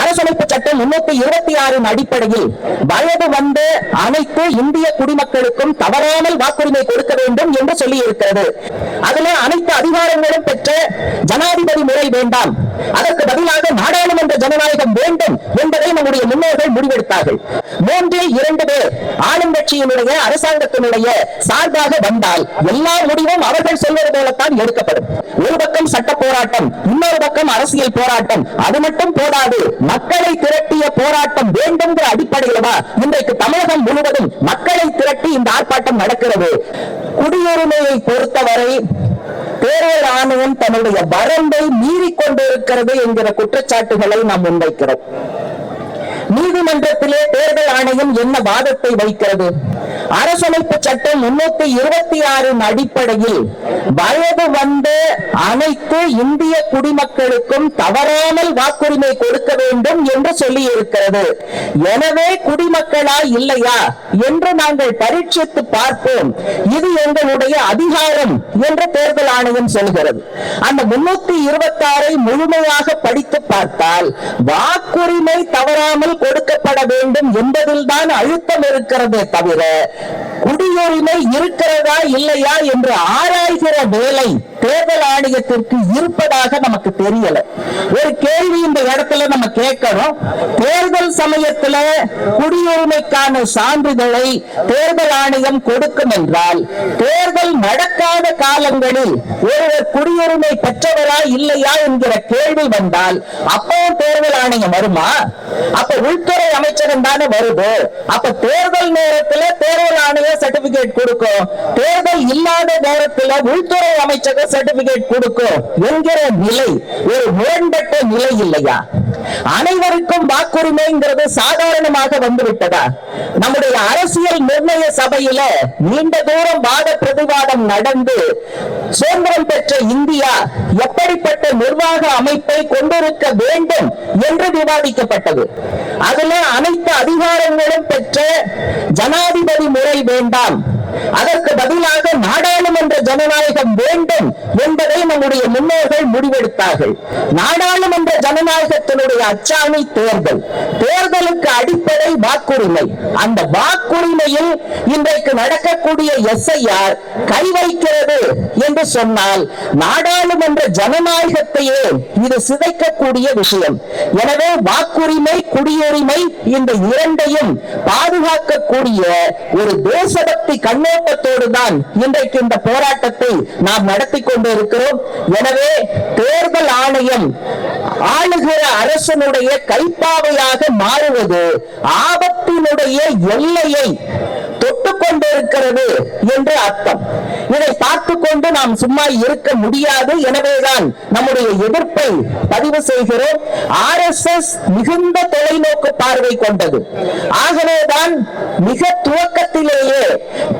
அரசமைப்பு சட்டம் முன்னூத்தி இருபத்தி ஆறின் அடிப்படையில் வயது வந்த அனைத்து இந்திய குடிமக்களுக்கும் தவறாமல் வாக்குரிமை கொடுக்க வேண்டும் என்று சொல்லி இருக்கிறது அதுல அனைத்து அதிகாரங்களும் பெற்ற ஜனாதிபதி முறை வேண்டாம். அதற்கு பதிலாக நாடாளுமன்ற ஜனநாயகம் வேண்டும் என்பதை நம்முடைய முன்னோர்கள் முடிவெடுத்தார்கள். மூன்றில் இரண்டு பேர் ஆளும் கட்சியினுடைய அரசாங்கத்தினுடைய சார்பாக வந்தால் எல்லா முடிவும் அவர்கள் சொல்வது போலத்தான் எடுக்கப்படும். ஒரு பக்கம் சட்ட போராட்டம் இன்னொரு பக்கம் அரசியல் போராட்டம். அது மட்டும் போதாது மக்களை திரட்டிய போராட்டம் வேண்டும்ங்கிற அடிப்படையிலவா இன்றைக்கு தமிழகம் முழுவதும் மக்களை திரட்டி இந்த ஆர்ப்பாட்டம் நடக்கிறது. குடியுரிமையை பொறுத்தவரை தேர்தல் ஆணையம் தன்னுடைய வரம்பை மீறிக் கொண்டிருக்கிறது என்கிற குற்றச்சாட்டுகளை நாம் முன்வைக்கிறோம். நீதிமன்றத்திலே தேர்தல் ஆணையம் என்ன வாதத்தை வைக்கிறது? அரசமைப்பு சட்டம் முன்னூத்தி இருபத்தி ஆறின் அடிப்படையில் வயது வந்த அனைத்து இந்திய குடிமக்களுக்கும் தவறாமல் வாக்குரிமை கொடுக்க வேண்டும் என்று சொல்லி இருக்கிறது எனவே குடிமக்களா இல்லையா என்று நாங்கள் பரீட்சித்து பார்ப்போம். இது எங்களுடைய அதிகாரம் என்று தேர்தல் ஆணையம் சொல்கிறது. அந்த முன்னூத்தி இருபத்தி ஆறை முழுமையாக படித்து பார்த்தால் வாக்குரிமை தவறாமல் கொடுக்கப்பட வேண்டும் என்பதில் தான் அழுத்தம் இருக்கிறதே தவிர குடியுரிமை இருக்கிறதா இல்லையா என்று ஆராய்கிற வேலை தேர்தல் ஆணையத்திற்கு இருப்பதாக நமக்கு தெரியல. ஒரு கேள்வி இந்த இடத்துல நம்ம கேட்கணும். தேர்தல் சமயத்துல குடியுரிமைக்கான சான்றிதழை தேர்தல் ஆணையம் கொடுக்கும் என்றால் தேர்தல் நடக்காத காலங்களில் ஒருவர் குடியுரிமை பெற்றவரா இல்லையா என்கிற கேள்வி வந்தால் அப்போ தேர்தல் ஆணையம் வருமா? அப்ப உள்துறை அமைச்சகம் தானே வருது. அப்ப தேர்தல் நேரத்தில் தேர்தல் ஆணைய சர்டிபிகேட் கொடுக்கும். தேர்தல் இல்லாத நேரத்தில் உள்துறை அமைச்சகம் சர்டிபிகேட் கொடுக்கும் என்கிற நிலை ஒரு முரண்பட்ட நிலை இல்லையா? அனைவருக்கும் வாக்குரிமைங்கிறது சாதாரணமாக வந்துவிட்டதா? நம்முடைய அரசியல் நிர்ணய சபையில நீண்ட தூரம் வாத பிரதிவாதம் நடந்து சுதந்திரம் பெற்ற இந்தியா எப்படிப்பட்ட நிர்வாக அமைப்பை கொண்டிருக்க வேண்டும் என்று விவாதிக்கப்பட்டது. அதுல அனைத்து அதிகாரங்களும் பெற்ற ஜனாதிபதி முறை வேண்டாம். அதற்கு பதிலாக நாடாளுமன்ற ஜனநாயகம் வேண்டும் என்பதை நம்முடைய முன்னோர்கள் முடிவெடுத்தார்கள். நாடாளுமன்ற ஜனநாயகத்தினுடைய அச்சாணி தேர்தல். தேர்தலுக்கு அடிப்படை வாக்குரிமை. அந்த வாக்குரிமையில் இன்றைக்கு நடக்கக்கூடிய எஸ்ஐஆர் கை வைக்கிறது என்று சொன்னால் நாடாளுமன்ற ஜனநாயகத்தையே இது சிதைக்கக்கூடிய விஷயம். எனவே வாக்குரிமை குடியுரிமை இந்த இரண்டையும் பாதுகாக்கக்கூடிய ஒரு தேசபக்தி நோக்கத்தோடு தான் இன்றைக்கு இந்த போராட்டத்தை நாம் நடத்தி கொண்டு இருக்கிறோம் எனவே தேர்தல் ஆணையம் ஆளுகிற அரசனுடைய கைப்பாவையாக மாறுவது ஆபத்தினுடைய எல்லையை கொண்டிருக்கிறது என்று அர்த்தம். இதை பார்த்து கொண்டு நாம் சும்மா இருக்க முடியாது. எனவேதான் நம்முடைய எதிர்ப்பை பதிவு செய்கிறோம். ஆர் எஸ் எஸ் மிகுந்த தொலைநோக்கு பார்வை கொண்டது. ஆகவேதான் மிக துவக்கத்தில்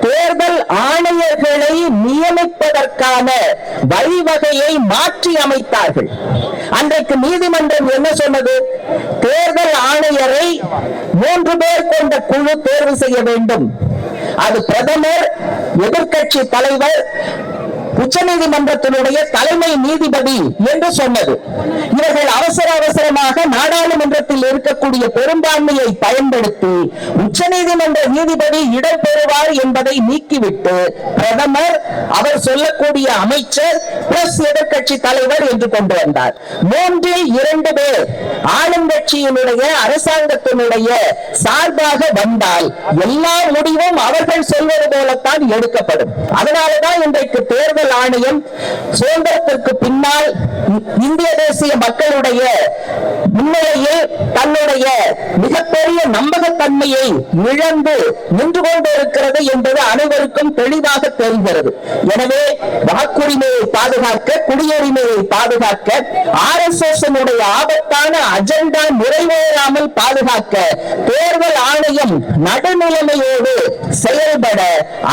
தேர்தல் ஆணையர்களை நியமிப்பதற்கான வழிவகையை மாற்றி அமைத்தார்கள். அன்றைக்கு நீதிமன்றம் என்ன சொன்னது? தேர்தல் ஆணையரை மூன்று பேர் கொண்ட குழு தேர்வு செய்ய வேண்டும். அது பிரதமர் எதிர்கட்சி தலைவர் உச்சநீதிமன்றத்தினுடைய தலைமை நீதிபதி என்று சொன்னது. இவர்கள் அவசர அவசரமாக நாடாளுமன்றத்தில் இருக்கக்கூடிய பெரும்பான்மையை பயன்படுத்தி உச்சநீதிமன்ற நீதிபதி இடம் பெறுவார் என்பதை நீக்கிவிட்டு பிரதமர் அவர் சொல்லக்கூடிய அமைச்சர் பிளஸ் எதிர்கட்சி தலைவர் என்று கொண்டு வந்தார். மூன்றில் இரண்டு பேர் ஆளுங்கட்சியினுடைய அரசாங்கத்தினுடைய சார்பாக வந்தால் எல்லா முடிவும் அவர்கள் சொல்வது போலத்தான் எடுக்கப்படும். அதனாலதான் இன்றைக்கு தேர்தல் ஆணையம் சுதந்திரத்திற்கு பின்னால் இந்திய தேசிய மக்களுடைய முன்னிலையில் தன்னுடைய மிகப்பெரிய நம்பகத்தன்மையை இழந்து நின்று கொண்டு இருக்கிறது என்பது அனைவருக்கும் தெளிவாக தெரிகிறது. எனவே வாக்குரிமையை பாதுகாக்க குடியுரிமையை பாதுகாக்க ஆர் எஸ் எஸ் ஆபத்தான அஜெண்டா நிறைவேறாமல் பாதுகாக்க தேர்தல் ஆணையம் நடுநிலைமையோடு செயல்பட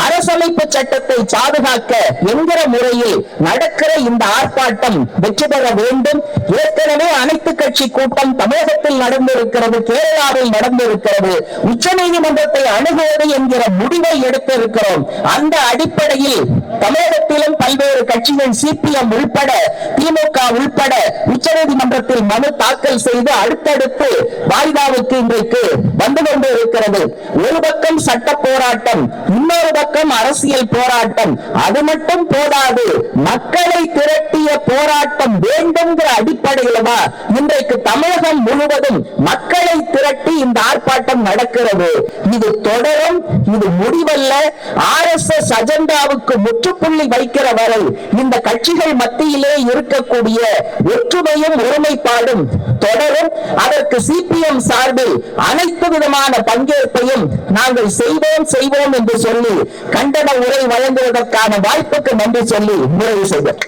அரசமைப்பு சட்டத்தை பாதுகாக்க என்கிற முறையில் நடக்கிற இந்த ஆர்ப்பாட்டம் வெற்றி பெற வேண்டும். ஏற்கனவே அனைத்து கட்சி கூட்டம் தமிழகத்தில் நடந்திருக்கிறது கேரளாவில் நடந்திருக்கிறது. உச்ச நீதிமன்றத்தை அணுகுவது என்கிற முடிவை எடுத்திருக்கிறோம். அந்த அடிப்படையில் தமிழகத்திலும் பல்வேறு கட்சிகள் சிபிஎம் உள்பட திமுக உள்பட உச்சநீதிமன்றத்தில் மனு தாக்கல் செய்து அடுத்தடுத்து வாய்தாவுக்கு இன்றைக்கு வந்து கொண்டு இருக்கிறது ஒரு பக்கம் சட்ட போராட்டம் இன்னொரு பக்கம் அரசியல் போராட்டம். அது மட்டும் போதாது மக்களை திரட்டிய போராட்டம் வேண்டும்ங்கிற அடிப்படையில தான் இன்றைக்கு தமிழகம் முழுவதும் மக்களை திரட்டி இந்த ஆர்ப்பாட்டம் நடக்கிறது. இது தொடரும் இது முடிவல்ல. ஆர் எஸ் எஸ் அஜெண்டாவுக்கு முற்றுப்புள்ளி வைக்கிற வரை இந்த கட்சிகள் மத்தியிலே இருக்கக்கூடிய ஒற்றுமையும் ஒருமைப்பாடும் தொடரும். அதற்கு சிபிஎம் சார்பில் அனைத்து விதமான பங்கேற்பையும் நாங்கள் செய்வோம் செய்வோம் என்று சொல்லி கண்டன உரை வழங்குவதற்கான வாய்ப்புக்கு நன்றி சொல்லி நிறைவு செய்தோம்